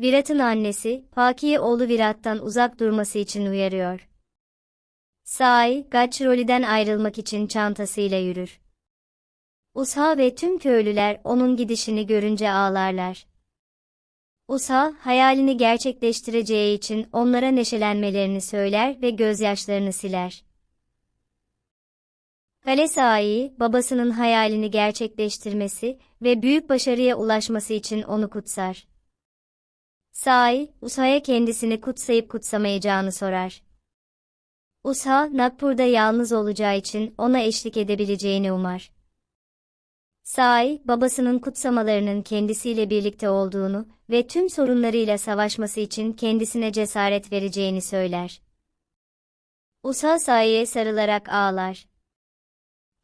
Virat'ın annesi, Paki'yi oğlu Virat'tan uzak durması için uyarıyor. Sai, Gachiroli'den ayrılmak için çantasıyla yürür. Usha ve tüm köylüler onun gidişini görünce ağlarlar. Usha, hayalini gerçekleştireceği için onlara neşelenmelerini söyler ve gözyaşlarını siler. Kale Sai, babasının hayalini gerçekleştirmesi ve büyük başarıya ulaşması için onu kutsar. Sai, Usha'ya kendisini kutsayıp kutsamayacağını sorar. Usha, Nagpur'da yalnız olacağı için ona eşlik edebileceğini umar. Sai, babasının kutsamalarının kendisiyle birlikte olduğunu ve tüm sorunlarıyla savaşması için kendisine cesaret vereceğini söyler. Usha Sai'ye sarılarak ağlar.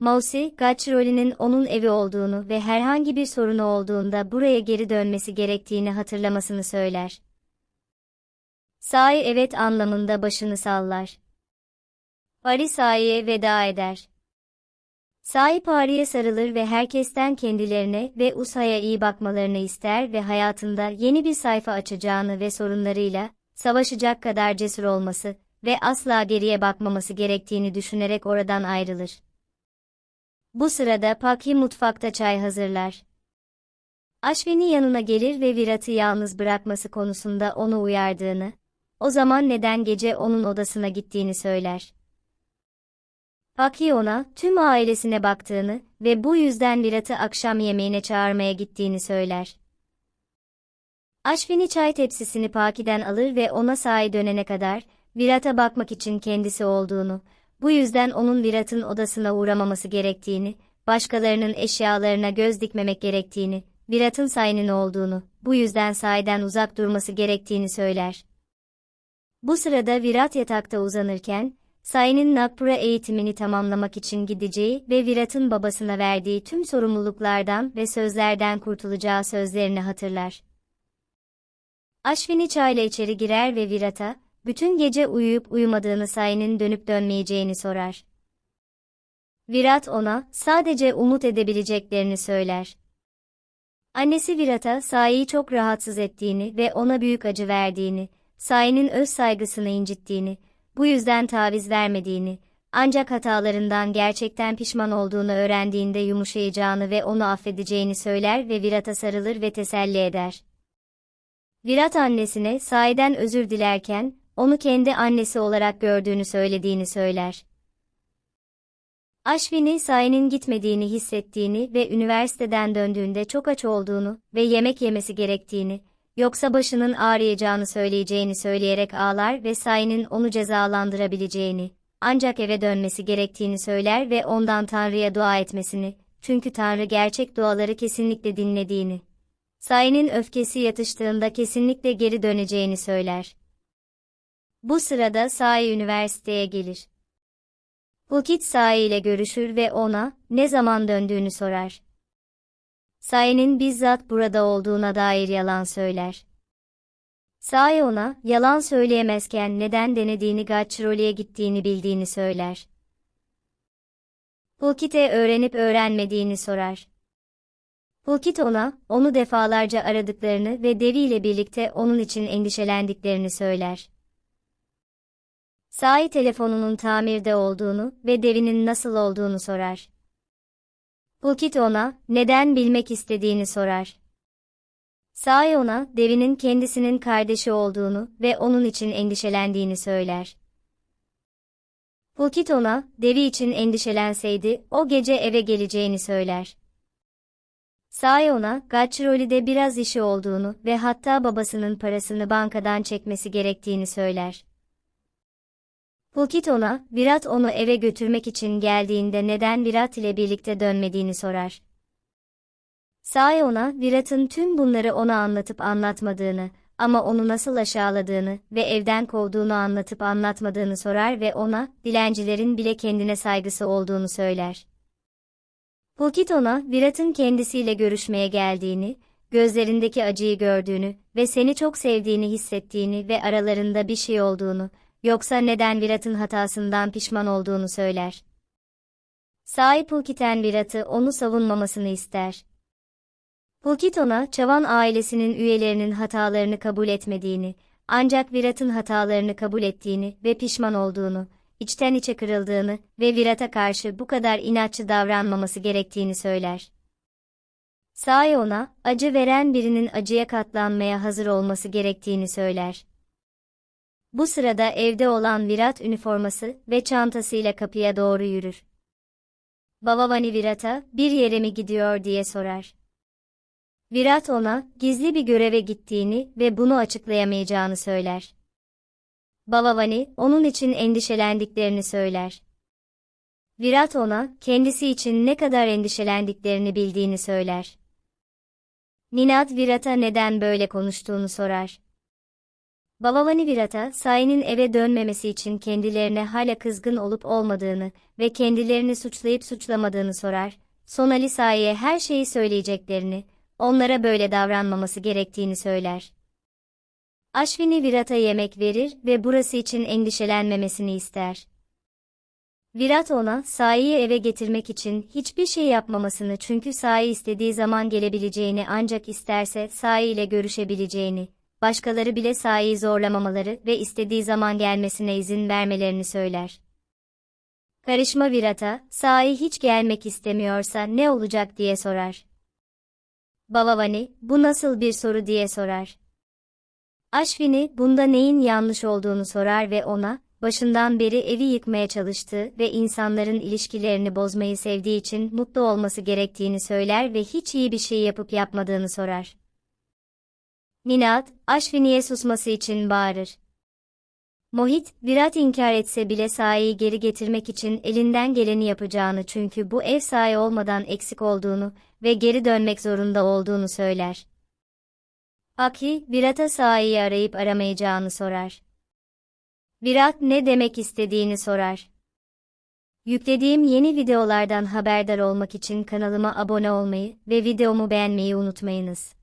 Mausi, Gachiroli'nin onun evi olduğunu ve herhangi bir sorunu olduğunda buraya geri dönmesi gerektiğini hatırlamasını söyler. Sai evet anlamında başını sallar. Pari Sai'ye veda eder. Sai Pari'ye sarılır ve herkesten kendilerine ve Usa'ya iyi bakmalarını ister ve hayatında yeni bir sayfa açacağını ve sorunlarıyla savaşacak kadar cesur olması ve asla geriye bakmaması gerektiğini düşünerek oradan ayrılır. Bu sırada Paki mutfakta çay hazırlar. Ashwini yanına gelir ve Virat'ı yalnız bırakması konusunda onu uyardığını, o zaman neden gece onun odasına gittiğini söyler. Paki ona tüm ailesine baktığını ve bu yüzden Virat'ı akşam yemeğine çağırmaya gittiğini söyler. Ashwini çay tepsisini Paki'den alır ve ona sahi dönene kadar Virat'a bakmak için kendisi olduğunu, bu yüzden onun Virat'ın odasına uğramaması gerektiğini, başkalarının eşyalarına göz dikmemek gerektiğini, Virat'ın Say'nin olduğunu, bu yüzden Say'den uzak durması gerektiğini söyler. Bu sırada Virat yatakta uzanırken, Say'nin Nagpur'a eğitimini tamamlamak için gideceği ve Virat'ın babasına verdiği tüm sorumluluklardan ve sözlerden kurtulacağı sözlerini hatırlar. Ashwini çayla içeri girer ve Virat'a, bütün gece uyuyup uyumadığını Say'nin dönüp dönmeyeceğini sorar. Virat ona, sadece umut edebileceklerini söyler. Annesi Virat'a Sai'yi çok rahatsız ettiğini ve ona büyük acı verdiğini, Sai'nin öz saygısını incittiğini, bu yüzden taviz vermediğini, ancak hatalarından gerçekten pişman olduğunu öğrendiğinde yumuşayacağını ve onu affedeceğini söyler ve Virat'a sarılır ve teselli eder. Virat annesine Sai'den özür dilerken, onu kendi annesi olarak gördüğünü söylediğini söyler. Ashwini Sai'nin gitmediğini hissettiğini ve üniversiteden döndüğünde çok aç olduğunu ve yemek yemesi gerektiğini, yoksa başının ağrıyacağını söyleyeceğini söyleyerek ağlar ve Sai'nin onu cezalandırabileceğini, ancak eve dönmesi gerektiğini söyler ve ondan Tanrı'ya dua etmesini, çünkü Tanrı gerçek duaları kesinlikle dinlediğini. Sai'nin öfkesi yatıştığında kesinlikle geri döneceğini söyler. Bu sırada Sai üniversiteye gelir. Pulkit Sai ile görüşür ve ona ne zaman döndüğünü sorar. Sai'nin bizzat burada olduğuna dair yalan söyler. Sai ona yalan söyleyemezken neden denediğini Gachiroli'ye gittiğini bildiğini söyler. Pulkit'e öğrenip öğrenmediğini sorar. Pulkit ona, onu defalarca aradıklarını ve deviyle birlikte onun için endişelendiklerini söyler. Sai telefonunun tamirde olduğunu ve devinin nasıl olduğunu sorar. Pulkit ona, neden bilmek istediğini sorar. Sai ona, devinin kendisinin kardeşi olduğunu ve onun için endişelendiğini söyler. Pulkit ona, devi için endişelenseydi, o gece eve geleceğini söyler. Sai ona, Gachiroli'de biraz işi olduğunu ve hatta babasının parasını bankadan çekmesi gerektiğini söyler. Pulkit ona, Virat onu eve götürmek için geldiğinde neden Virat ile birlikte dönmediğini sorar. Sai ona, Virat'ın tüm bunları ona anlatıp anlatmadığını, ama onu nasıl aşağıladığını ve evden kovduğunu anlatıp anlatmadığını sorar ve ona, dilencilerin bile kendine saygısı olduğunu söyler. Pulkit ona, Virat'ın kendisiyle görüşmeye geldiğini, gözlerindeki acıyı gördüğünü ve seni çok sevdiğini hissettiğini ve aralarında bir şey olduğunu, yoksa neden Virat'ın hatasından pişman olduğunu söyler. Sahip Pulkiten Virat'ı onu savunmamasını ister. Pulkit ona, Çavan ailesinin üyelerinin hatalarını kabul etmediğini, ancak Virat'ın hatalarını kabul ettiğini ve pişman olduğunu, içten içe kırıldığını ve Virat'a karşı bu kadar inatçı davranmaması gerektiğini söyler. Sai ona, acı veren birinin acıya katlanmaya hazır olması gerektiğini söyler. Bu sırada evde olan Virat üniforması ve çantasıyla kapıya doğru yürür. Babavani Virat'a, bir yere mi gidiyor diye sorar. Virat ona, gizli bir göreve gittiğini ve bunu açıklayamayacağını söyler. Babavani, onun için endişelendiklerini söyler. Virat ona, kendisi için ne kadar endişelendiklerini bildiğini söyler. Ninad Virat'a neden böyle konuştuğunu sorar. Babavani Virat'a, Sai'nin eve dönmemesi için kendilerine hala kızgın olup olmadığını ve kendilerini suçlayıp suçlamadığını sorar. Sonali Sai'ye her şeyi söyleyeceklerini, onlara böyle davranmaması gerektiğini söyler. Ashwini Virat'a yemek verir ve burası için endişelenmemesini ister. Virat ona, Sai'yi eve getirmek için hiçbir şey yapmamasını çünkü Sai istediği zaman gelebileceğini ancak isterse Sai ile görüşebileceğini, başkaları bile Sai'yi zorlamamaları ve istediği zaman gelmesine izin vermelerini söyler. Karışma Virat'a, Sai hiç gelmek istemiyorsa ne olacak diye sorar. Babavani, bu nasıl bir soru diye sorar. Ashwini, bunda neyin yanlış olduğunu sorar ve ona, başından beri evi yıkmaya çalıştığı ve insanların ilişkilerini bozmayı sevdiği için mutlu olması gerektiğini söyler ve hiç iyi bir şey yapıp yapmadığını sorar. Ninad, Ashwini'ye susması için bağırır. Mohit, Virat inkar etse bile Sai'yi geri getirmek için elinden geleni yapacağını çünkü bu ev Sai olmadan eksik olduğunu ve geri dönmek zorunda olduğunu söyler. Aki, Virat'a Sai'yi arayıp aramayacağını sorar. Virat ne demek istediğini sorar. Yüklediğim yeni videolardan haberdar olmak için kanalıma abone olmayı ve videomu beğenmeyi unutmayınız.